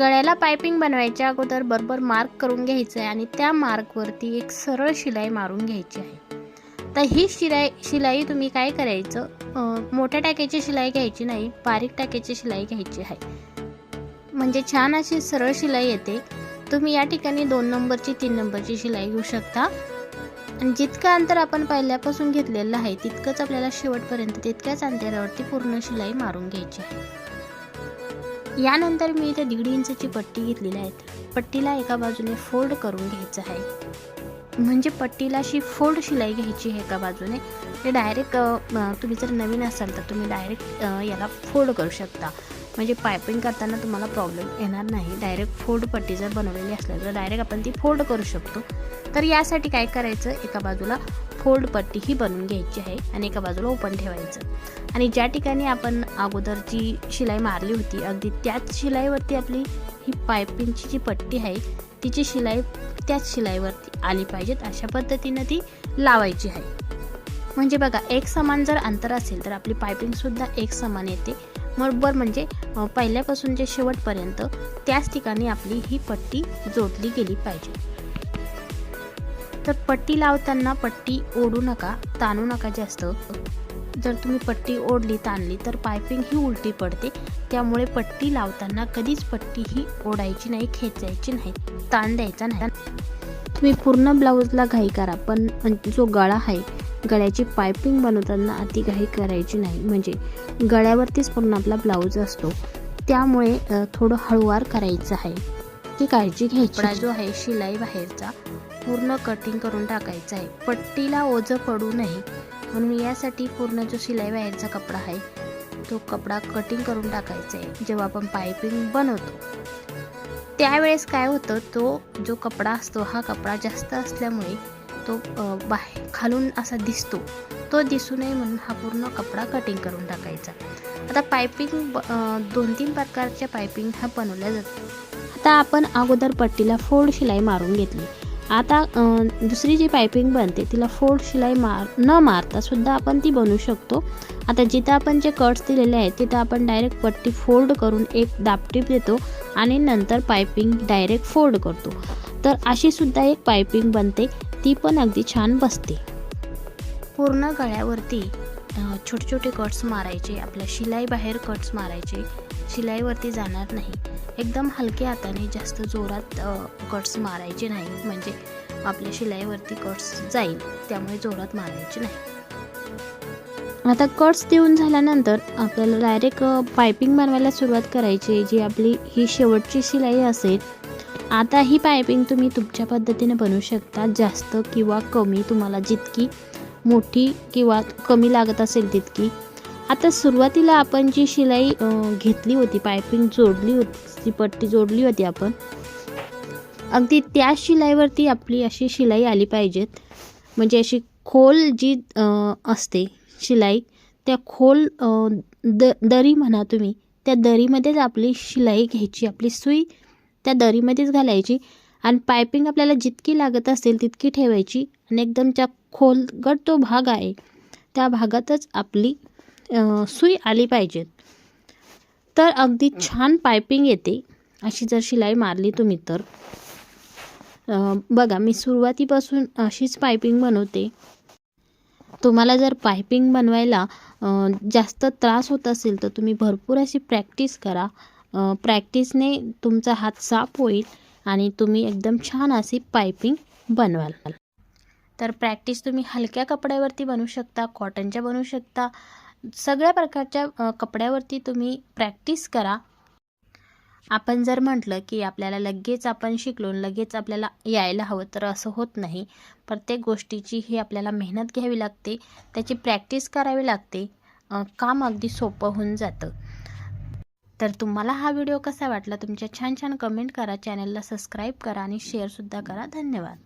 गळ्याला piping बनवायच्या अगोदर बरोबर मार्क करून घ्यायचं आहे आणि त्या मार्कवरती एक सरळ शिलाई मारून घ्यायची आहे. तर ही शिलाई शिलाई तुम्ही काय करायचं? मोठ्या टाक्याची शिलाई घ्यायची नाही बारीक टाक्याची शिलाई घ्यायची आहे. म्हणजे छान अशी सरळ शिलाई येते. तुम्ही या ठिकाणी दोन नंबरची तीन नंबरची शिलाई घेऊ शकता. आणि जितकं अंतर आपण पहिल्यापासून घेतलेलं आहे तितकंच आपल्याला शेवटपर्यंत तितक्याच अंतरावरती पूर्ण शिलाई मारून घ्यायची आहे. यानंतर मी इथे दीड इंचची पट्टी घेतलेली आहे. पट्टीला एका बाजूने फोल्ड करून घ्यायचं आहे. म्हणजे पट्टीला अशी फोल्ड शिलाई घ्यायची आहे एका बाजूने. ते डायरेक्ट तुम्ही जर नवीन असाल तर तुम्ही डायरेक्ट याला फोल्ड करू शकता. म्हणजे पायपिंग करताना तुम्हाला प्रॉब्लेम येणार नाही. डायरेक्ट फोल्ड पट्टी जर बनवलेली असल्यास तर डायरेक्ट आपण ती फोल्ड करू शकतो. तर यासाठी काय करायचं? एका बाजूला फोल्ड पट्टी ही बनवून घ्यायची आहे आणि एका बाजूला ओपन ठेवायचं. आणि ज्या ठिकाणी आपण अगोदर जी शिलाई मारली होती अगदी त्याच शिलाईवरती आपली ही पायपिंगची जी पट्टी आहे तिची शिलाई त्याच शिलाईवरती आली पाहिजेत. अशा पद्धतीनं ती लावायची आहे. म्हणजे बघा एक समान जर अंतर असेल तर आपली पायपिंगसुद्धा एक समान येते. बरोबर म्हणजे पहिल्यापासून जे शेवटपर्यंत त्याच ठिकाणी आपली ही पट्टी जोडली गेली पाहिजे. तर पट्टी लावताना पट्टी ओढू नका ताणू नका जास्त. जर तुम्ही पट्टी ओढली ताणली तर पायपिंग ही उलटी पडते. त्यामुळे पट्टी लावताना कधीच पट्टी ही ओढायची नाही खेचायची नाही ताण द्यायचा नाही. तुम्ही पूर्ण ब्लाऊजला घाई करा पण जो गळा आहे गळ्याची पायपिंग बनवताना अति काही करायची नाही. म्हणजे गळ्यावरतीच पूर्ण आपला ब्लाऊज असतो. त्यामुळे थोडं हळूवार करायचं आहे. ती काळजी घ्यायची. जो आहे शिलाई बाहेरचा पूर्ण कटिंग करून टाकायचा आहे. पट्टीला ओझं पडू नये. म्हणून यासाठी पूर्ण जो शिलाई बाहेरचा कपडा आहे तो कपडा कटिंग करून टाकायचा आहे. जेव्हा आपण पायपिंग बनवतो. त्यावेळेस काय होतं तो जो कपडा असतो हा कपडा जास्त असल्यामुळे तो बाहेर खालून असा दिसतो. तो दिसू नये म्हणून हा पूर्ण कपडा कटिंग करून टाकायचा. आता पायपिंग ब- दोन तीन प्रकारच्या पायपिंग ह्या बनवल्या जातात. आता आपण अगोदर पट्टीला फोल्ड शिलाई मारून घेतली. आता दुसरी जी पायपिंग बनते तिला फोल्ड शिलाई मार न मारता सुद्धा आपण ती बनवू शकतो. आता जिथं आपण जे कट्स दिलेले आहेत तिथं आपण डायरेक्ट पट्टी फोल्ड करून एक दापटीप देतो आणि नंतर पायपिंग डायरेक्ट फोल्ड करतो. तर अशी सुद्धा एक पायपिंग बनते. ती पण अगदी छान बसते. पूर्ण गळ्यावरती छोटे छोटे कट्स मारायचे आपल्या शिलाई बाहेर कट्स मारायचे शिलाईवरती जाणार नाही. एकदम हलक्या हाताने जास्त जोरात कट्स मारायचे नाही म्हणजे आपल्या शिलाईवरती कट्स जाईल त्यामुळे जोरात मारायचे नाही. आता कट्स देऊन झाल्यानंतर आपल्याला डायरेक्ट पायपिंग बनवायला सुरुवात करायची जी आपली ही शेवटची शिलाई असेल आता ही पायपिंग तुम्ही तुमच्या पद्धतीने बनवू शकता. जास्त किंवा कमी तुम्हाला जितकी मोठी किंवा कमी लागत असेल तितकी. आता सुरुवातीला आपण जी शिलाई घेतली होती पायपिंग जोडली होती ती पट्टी जोडली होती आपण अगदी त्या शिलाईवरती आपली अशी शिलाई आली पाहिजेत. म्हणजे अशी खोल जी असते शिलाई त्या खोल द दरी म्हणा तुम्ही त्या दरीमध्येच आपली शिलाई घ्यायची आपली सुई त्या दरीमध्येच घालायची आणि पायपिंग आपल्याला जितकी लागत असेल तितकी ठेवायची आणि एकदम त्या खोलगट तो भाग आहे त्या भागातच आपली सुई आली पाहिजे तर अगदी छान पायपिंग येते. अशी जर शिलाई मारली तुम्ही तर. बघा मी सुरुवातीपासून अशीच पायपिंग बनवते. तुम्हाला जर पायपिंग बनवायला जास्त त्रास होत असेल तर तुम्ही भरपूर अशी प्रॅक्टिस करा. प्रॅक्टिसने तुमचा हात साफ होईल आणि तुम्ही एकदम छान अशी पायपिंग बनवाल. तर प्रॅक्टिस तुम्ही हलक्या कपड्यावरती बनवू शकता कॉटनच्या बनवू शकता सगळ्या प्रकारच्या कपड्यावरती तुम्ही प्रॅक्टिस करा. आपण जर म्हटलं की आपल्याला लगेच आपण शिकलो लगेच आपल्याला यायला हवं तर असं होत नाही. प्रत्येक गोष्टीची ही आपल्याला मेहनत घ्यावी लागते त्याची प्रॅक्टिस करावी लागते काम अगदी सोपं होऊन जातं. तर तुम्हाला हा व्हिडिओ कसा वाटला? तुमच्या छान छान कमेंट करा. चॅनलला सबस्क्राईब करा आणि शेअरसुद्धा करा. धन्यवाद.